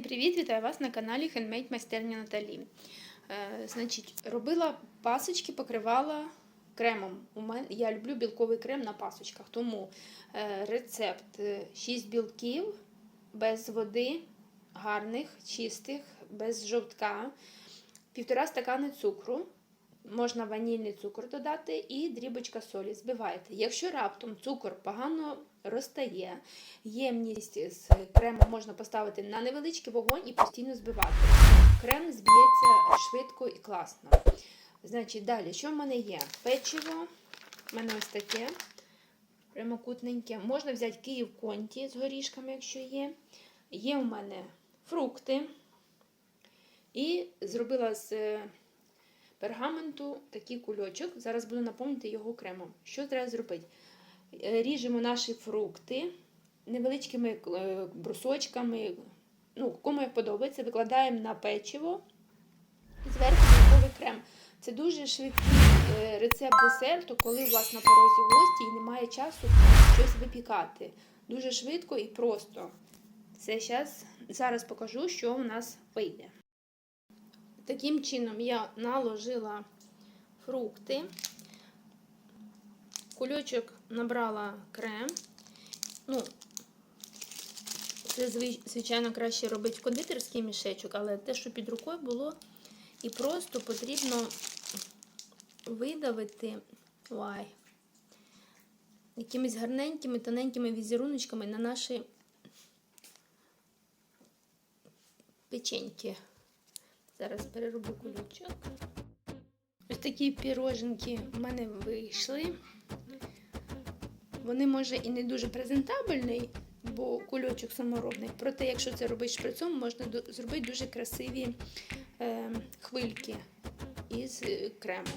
Привіт, вітаю вас на каналі Handmade Майстерня Наталі. Е, значить, робила пасочки, покривала кремом. У мене, я люблю білковий крем на пасочках, тому е, рецепт 6 білків без води, гарних, чистих, без жовтка, півтора стакани цукру. Можна ванільний цукор додати і дрібочка солі. Збивайте. Якщо раптом цукор погано розтає, ємність з кремом можна поставити на невеличкий вогонь і постійно збивати. Крем зб'ється швидко і класно. Значить, далі, що в мене є? Печиво. У мене ось таке прямокутненьке. Можна взяти Київ конті з горішками, якщо є. Є у мене фрукти. І зробила з пергаменту такий кульочок. Зараз буду наповнити його кремом. Що треба зробити? Е, Ріжемо наші фрукти невеличкими е, брусочками. Ну, кому як подобається, викладаємо на печиво і зверху білковий крем. Це дуже швидкий е, рецепт десерту, коли у вас на порозі гості і немає часу щось випікати. Дуже швидко і просто. Це зараз, зараз покажу, що у нас вийде. Таким чином я наложила фрукти, кульочок набрала крем. Ну, це, звичайно, краще робити в кондитерський мішечок, але те, що під рукою було, і просто потрібно видавити вай, якимись гарненькими, тоненькими візеруночками на наші печеньки. Зараз перероблю кулючок. Ось такі піроженки в мене вийшли. Вони, може, і не дуже презентабельний, бо кульочок саморобний. Проте, якщо це робити шприцом, можна зробити дуже красиві е, хвильки із е, крему.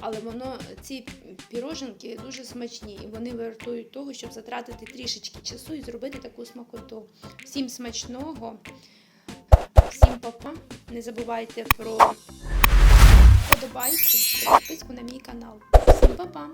Але воно, ці піроженки дуже смачні, і вони вартують того, щоб затратити трішечки часу і зробити таку смакоту. Всім смачного! Всім папа. Не забувайте про та підписку на мій канал. Всім папа!